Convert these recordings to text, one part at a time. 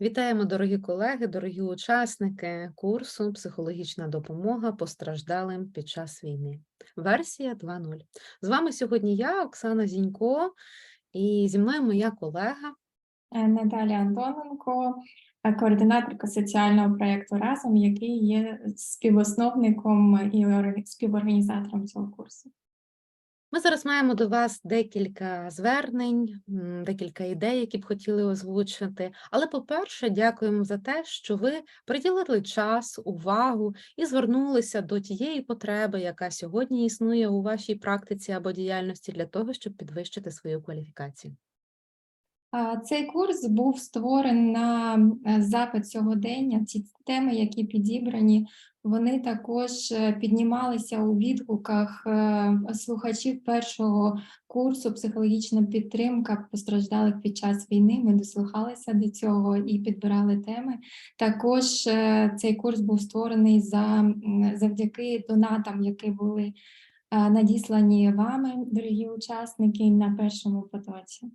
Вітаємо, дорогі колеги, дорогі учасники курсу Психологічна допомога постраждалим під час війни. Версія 2.0. З вами сьогодні я, Оксана Зінько, і зі мною моя колега. Е, Наталія Антоненко, е, координаторка соціального проєкту Разом, який є співосновником і співорганізатором цього курсу. Ми зараз маємо до вас декілька звернень, декілька ідей, які б хотіли озвучити. Але, по-перше, дякуємо за те, що ви приділили час, увагу і звернулися до тієї потреби, яка сьогодні існує у вашій практиці або діяльності для того, щоб підвищити свою кваліфікацію. Цей курс був створений на е, запит сьогодення. Ці теми, які підібрані, вони також е, піднімалися у відгуках е, слухачів першого курсу Психологічна підтримка постраждалих під час війни. Ми дослухалися до цього і підбирали теми. Також цей курс був створений за, завдяки донатам, які були надіслані вами, дорогі учасники, на першому потоці.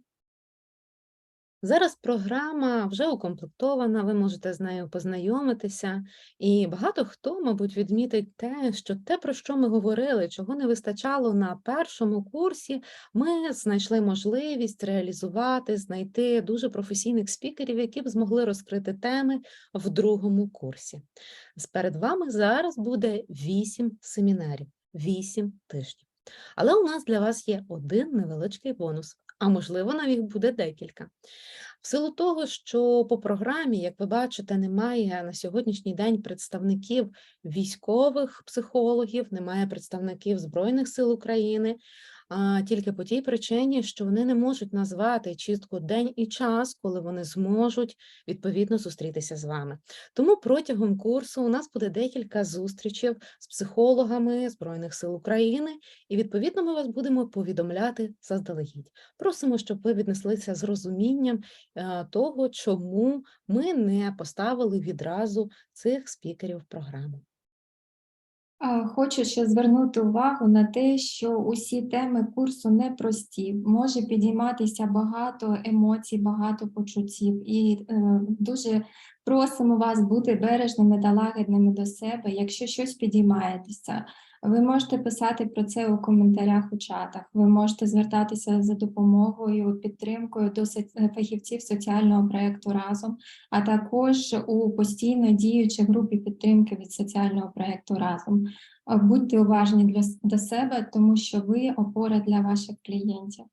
Зараз програма вже укомплектована, ви можете з нею познайомитися, і багато хто, мабуть, відмітить те, що те, про що ми говорили, чого не вистачало на першому курсі, ми знайшли можливість реалізувати, знайти дуже професійних спікерів, які б змогли розкрити теми в другому курсі. Перед вами зараз буде вісім семінарів, вісім тижнів. Але у нас для вас є один невеличкий бонус, а можливо, навіть буде декілька. В силу того, що по програмі, як ви бачите, немає на сьогоднішній день представників військових психологів, немає представників Збройних сил України, а тільки по тій причині, що вони не можуть назвати чітко день і час, коли вони зможуть відповідно зустрітися з вами. Тому протягом курсу у нас буде декілька зустрічей з психологами Збройних сил України, і відповідно ми вас будемо повідомляти заздалегідь. Просимо, щоб ви віднеслися з розумінням того, чому ми не поставили відразу цих спікерів в програму. Хочу ще звернути увагу на те, що усі теми курсу непрості. Може підійматися багато емоцій, багато почуттів, і е, дуже просимо вас бути бережними та лагідними до себе. Якщо щось підіймаєтеся, ви можете писати про це у коментарях у чатах. Ви можете звертатися за допомогою, підтримкою до фахівців соціального проєкту разом а також у постійно діючій групі підтримки від соціального проєкту разом. Будьте уважні для, до себе, тому що ви опора для ваших клієнтів.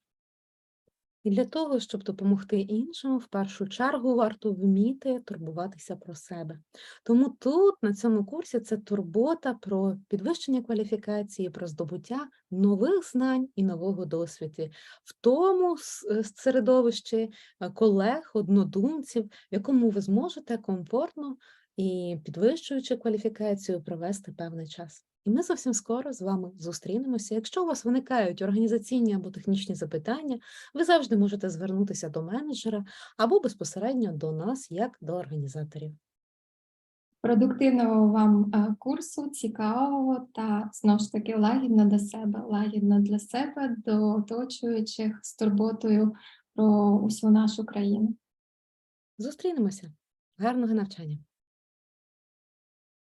І для того, щоб допомогти іншим, в першу чергу варто вміти турбуватися про себе. Тому тут, на цьому курсі, це турбота про підвищення кваліфікації, про здобуття нових знань і нового досвіду в тому е, середовищі е, колег, однодумців, в якому ви зможете комфортно і підвищуючи кваліфікацію, провести певний час. І ми зовсім скоро з вами зустрінемося. Якщо у вас виникають організаційні або технічні запитання, ви завжди можете звернутися до менеджера або безпосередньо до нас, як до організаторів. Продуктивного вам е, курсу, цікавого та знову ж таки лагідно до себе, лагідно для себе, до оточуючих з турботою про усю нашу країну. Зустрінемося. Гарного навчання!